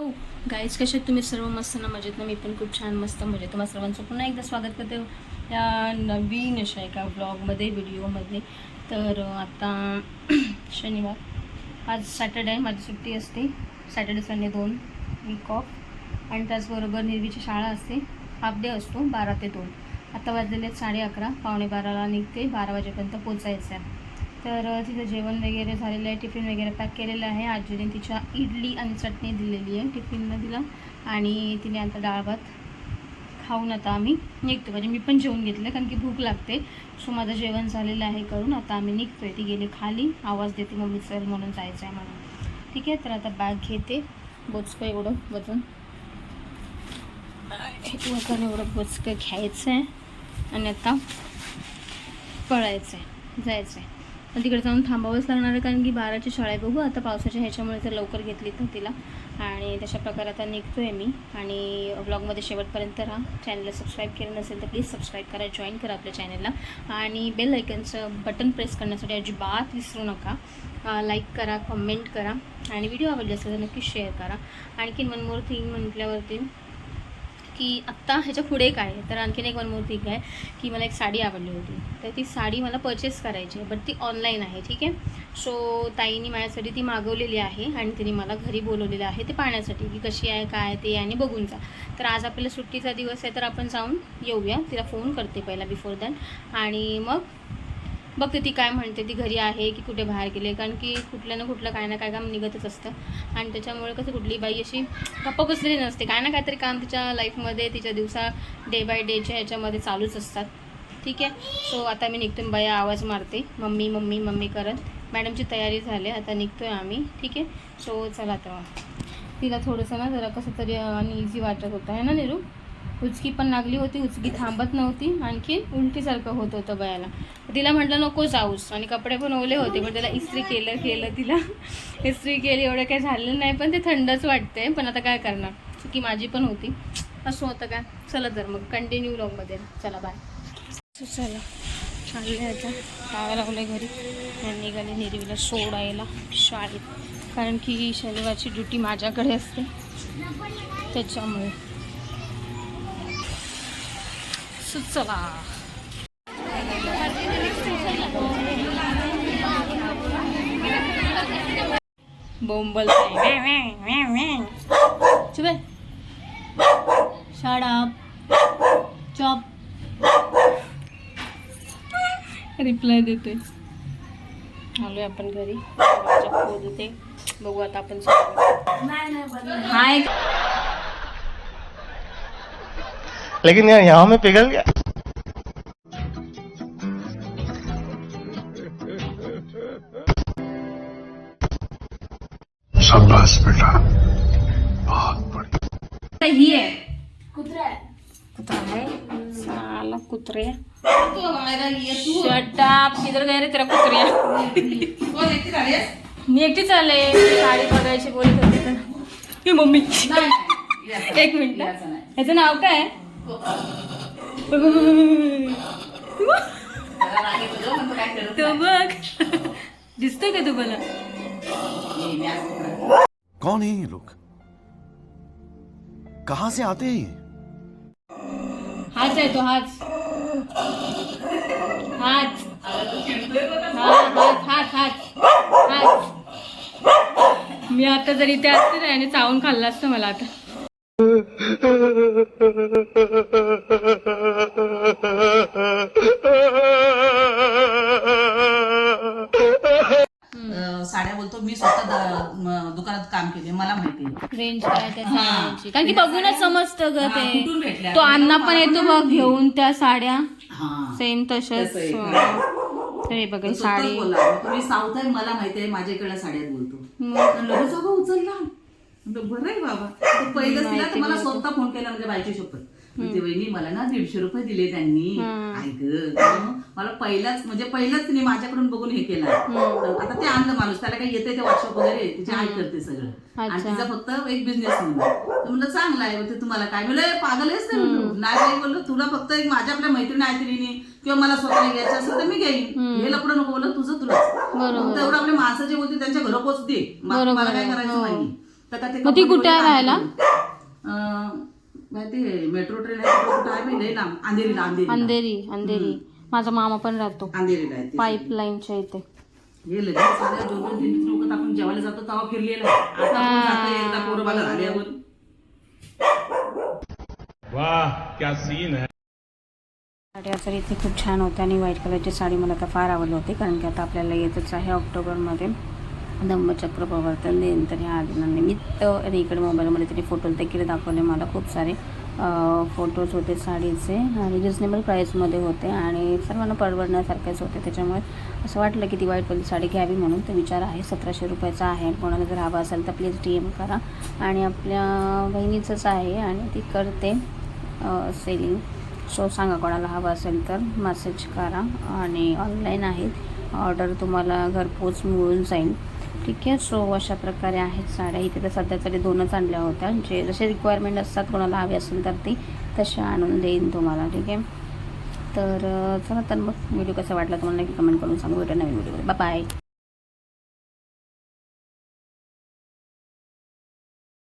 Oh, guys कसे आहेत तुम्ही सर्व मस्त ना? मजेत ना? मी पण खूप छान मस्त मजेत. तुम्हाला सर्वांचं पुन्हा एकदा स्वागत करते या नवीन अशा एका ब्लॉगमध्ये व्हिडिओमध्ये तर आता शनिवार. आज सॅटर्डे माझी सुट्टी असते. सॅटर्डे संडे दोन वीक ऑफ आणि त्याचबरोबर निर्वीची शाळा असते. हाफ डे असतो बारा ते दोन. आता वाजलेले आहेत साडे अकरा. पावणे बाराला निघते. बारा वाजेपर्यंत पोचायचं आहे. तर तिथं तिचं जेवण वगैरे झालेलं आहे टिफिन वगैरे पॅक केलेलं आहे. आजीने तिच्या इडली आणि चटणी दिलेली आहे टिफिननं तिला. आणि तिने आता डाळ भात खाऊन आता आम्ही निघतो म्हणजे मी पण जेवून घेतलं कारण की भूक लागते. सो माझं जेवण झालेलं आहे करून आता आम्ही निघतो आहे ती गेली खाली. आवाज देते मम्मी चल म्हणून जायचं आहे म्हणून. ठीक आहे तर आता बॅग घेते. बोचकं एवढं वजन. वजन एवढं बोचकं घ्यायचं आहे आणि आता पळायचं आहे जायचं आहे पण तिकडे जाऊन थांबावंच लागणार आहे कारण की बाराची शाळा आहे. बघू आता पावसाच्या ह्याच्यामुळे जर लवकर घेतली तर तिला. आणि तशा प्रकारे आता निघतो आहे मी. आणि ब्लॉगमध्ये शेवटपर्यंत राहा. चॅनलला सबस्क्राईब केलं नसेल तर प्लीज सबस्क्राईब करा जॉईन करा आपल्या चॅनलला आणि बेल आयकनचं बटन प्रेस करण्यासाठी अजिबात विसरू नका. लाईक करा कमेंट करा. आणि व्हिडिओ आवडले असेल तर नक्की शेअर करा. आणखीन मनमोर थिंग म्हटल्यावरती की आत्ता ह्याच्या पुढे काय आहे? तर आणखीन एक वन मोर थिंग आहे की मला एक साडी आवडली होती. तर ती साडी मला परचेस करायची आहे बट ती ऑनलाईन आहे ठीक आहे? सो ताईने माझ्यासाठी ती मागवलेली आहे आणि तिने मला घरी बोलवलेलं आहे ते पाहण्यासाठी की कशी आहे काय ते आणि बघून जा. तर आज आपल्याला सुट्टीचा दिवस आहे तर आपण जाऊन येऊया. तिला फोन करते पहिला बिफोर दॅट आणि मग बघते ती काय म्हणते ती घरी आहे की कुठे बाहेर गेले कारण की कुठलं ना कुठलं काय ना काय काम निघतच असतं. आणि त्याच्यामुळे कसं कुठली बाई अशी गप्प बसलेली नसते. काय ना काहीतरी काम तिच्या लाईफमध्ये तिच्या दिवसा डे बाय डेच्या ह्याच्यामध्ये चालूच असतात. ठीक आहे? सो आता मी निघतो बाई आवाज मारते. मम्मी मम्मी मम्मी करत. मॅडमची तयारी झाली आता निघतो आहे आम्ही. ठीक आहे? सो चला तर तिला थोडंसं ना जरा कसं तरी आणि इझी वाटत होतं. आहे ना निरू? उचकी पण लागली होती उचकी थांबत नव्हती आणखी उलटीसारखं होत होतं बयाला. तिला म्हटलं नको जाऊस. आणि कपडे पण ओले होते पण त्याला इस्त्री केलं केलं तिला. इस्त्री केली एवढं काही झालेलं नाही पण ते थंडच वाटते पण आता काय करणार? चुकी माझी पण होती. असं होतं काय? चला तर मग कंटिन्यू लॉगमध्ये चला बाय चला. चालले आता. काय लागले घरी. आणि निघाले निरवीला सोडायला शाळेत. कारण की शनिवारची ड्युटी माझ्याकडे असते. त्याच्यामुळे. चला बोंबल चुबे अप चॉप. रिप्लाय देतोय. आलोय आपण घरी. होते बघू आता आपण हाय लेकिन यार यहाँ में पिघल गया। शाबाश बेटा। बहुत बढ़िया। ही। आहे कुत्रा आहे साला कुत्रे। शटाप किधर गए रे तेरा कुत्रिया? मी एकटीच आले साडी बघायची बोलत होते तर ही मम्मी। एक मिनिट। ह्याचं नाव काय तो बघ. दिसतोय का तुम्हाला? कौन है ये लोग? कहां से आते हैं हाच आहे तो हाच हाच हाच हाच मी आता जर इथे असते ना याने चावून खाल्लं असतं मला आता. साड्या बोलतो मी स्वतः दुकानात काम केले मला माहिती आहे. रेंज काय त्या साड्यांची? कारण की बघूनच समजतं ग हा, कुठून ते भेटल्या? तो अण्णा पण येतो बघ घेऊन त्या साड्या. हा. सेम तशाच. तसं आहे तर हे बघा ही साडी. तुम्ही साऊथ आहे मला माहिती आहे माझ्याकडे साड्यात बोलतो. मग? आणि लगेच अगं उचलला म्हणतो, बरं आहे बाबा. तो पहिलंच तिला तर मला स्वतः फोन केला म्हणजे बायची शपथ म्हणते वहिनी मला ना दीडशे रुपये दिले त्यांनी. ऐक मला पहिलाच म्हणजे पहिलाच तिने माझ्याकडून बघून हे केलं. आता ते आणलं माणूस त्याला काही येते ते व्हॉट्सअप वगैरे तिची आई करते सगळं. आणि. तिचा फक्त एक बिझनेस म्हणून. म्हणलं चांगला आहे ते तुम्हाला काय? म्हणलं पागल आहेस. नाही बोललो तुला फक्त एक माझ्या आपल्या मैत्रिणी मैत्रिणी किंवा मला स्वतःला घ्यायचं असेल तर मी घेईन. हे लपडं नको बोललं तुझं तुलाच. फक्त एवढं आपले माणसं जे बोलते त्यांच्या घरपोच दे मला काय. करायचं हो. नाही तर का ते कुठे राहायला? मेट्रो ट्रेन आहे तिकडे कुठं आहे माहिती लांब अंधेरीला अंधेरीला. अंधेरी अंधेरी. माझा मामा पण राहतो. अंधेरीला आहे ते. पाईपलाईनच्या इथे. गेले ना, सगळ्या दोन दोन तीन तीन लोक आपण जेवायला जातो तेव्हा फिरलेलं आहे. आता आपण जातो एकदा पोरबाला झाल्यावर वाह क्या सीन है. साड्या तर इथे खूप छान होत्या आणि व्हाईट कलरची साडी मला तर फार आवडली होती कारण की आता आपल्याला येतच आहे ऑक्टोबरमध्ये. धम्मचक्र प्रवर्तन दिन तर ह्या दिनानिमित्त आणि इकडे मोबाईलमध्ये तरी फोटो देखील दाखवले मला खूप सारे. फोटोज होते साडीचे. आणि रिजनेबल प्राईसमध्ये होते. आणि सर्वांना परवडण्यासारखेच होते. त्याच्यामुळे असं वाटलं की ती वाईट साडी घ्यावी म्हणून तर विचार आहे. सतराशे रुपयाचा आहे. कोणाला जर हवा असेल तर प्लीज डी एम करा. आणि आपल्या बहिणीचंच आहे. आणि ती करते सेलिंग सो सांगा कोणाला हवं असेल तर मेसेज करा. आणि ऑनलाईन आहेत. ऑर्डर तुम्हाला घरपोच मिळून जाईल. ठीक आहे. सो अशा प्रकारे आहेत साड्या. इथे तर सध्या तरी दोनच आणल्या होत्या. जे जसे रिक्वायरमेंट असतात कोणाला हवे असेल तर ती तशा आणून देईन तुम्हाला. ठीक आहे. तर चला तर मग व्हिडिओ कसा वाटला तुम्हाला नक्की कमेंट करून सांगू. भेटा नवीन व्हिडिओ बाय